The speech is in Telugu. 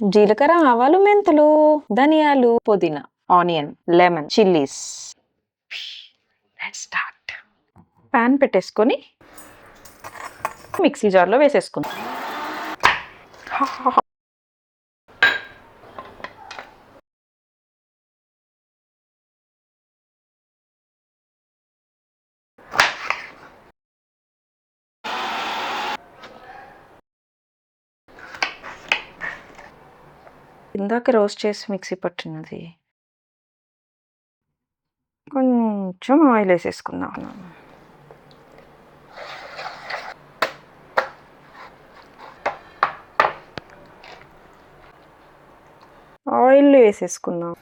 జీలకర్ర ఆవాలు మెంతులు ధనియాలు పుదీనా onion lemon chillies. Start pan పెట్టేసుకొని మిక్సీ జార్లో వేసేసుకుందాం. ఇందాక రోస్ట్ చేసి మిక్సీ పట్టినది. కొంచెం ఆయిల్ వేసేసుకుందాం. ఆయిల్ వేసేసుకుందాం.